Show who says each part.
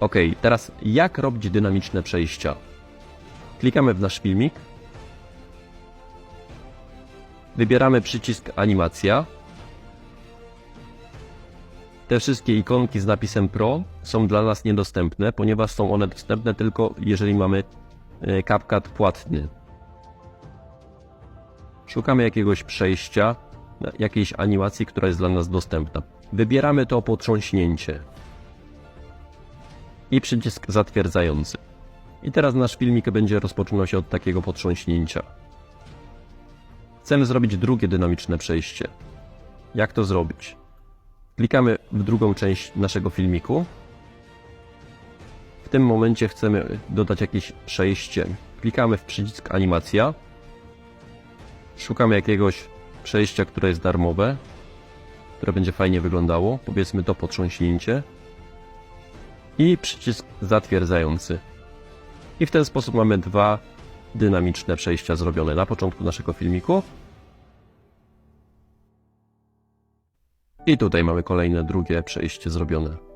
Speaker 1: Ok, teraz jak robić dynamiczne przejścia? Klikamy w nasz filmik. Wybieramy przycisk animacja. Te wszystkie ikonki z napisem Pro są dla nas niedostępne, ponieważ są one dostępne tylko jeżeli mamy e, CapCut płatny. Szukamy jakiegoś przejścia, jakiejś animacji, która jest dla nas dostępna. Wybieramy to potrząśnięcie i przycisk zatwierdzający. I teraz nasz filmik będzie rozpoczynał się od takiego potrząśnięcia. Chcemy zrobić drugie dynamiczne przejście. Jak to zrobić? Klikamy w drugą część naszego filmiku. W tym momencie chcemy dodać jakieś przejście. Klikamy w przycisk animacja. Szukamy jakiegoś przejścia, które jest darmowe, które będzie fajnie wyglądało. Powiedzmy to potrząśnięcie. I przycisk zatwierdzający. I w ten sposób mamy dwa dynamiczne przejścia zrobione na początku naszego filmiku. I tutaj mamy kolejne drugie przejście zrobione.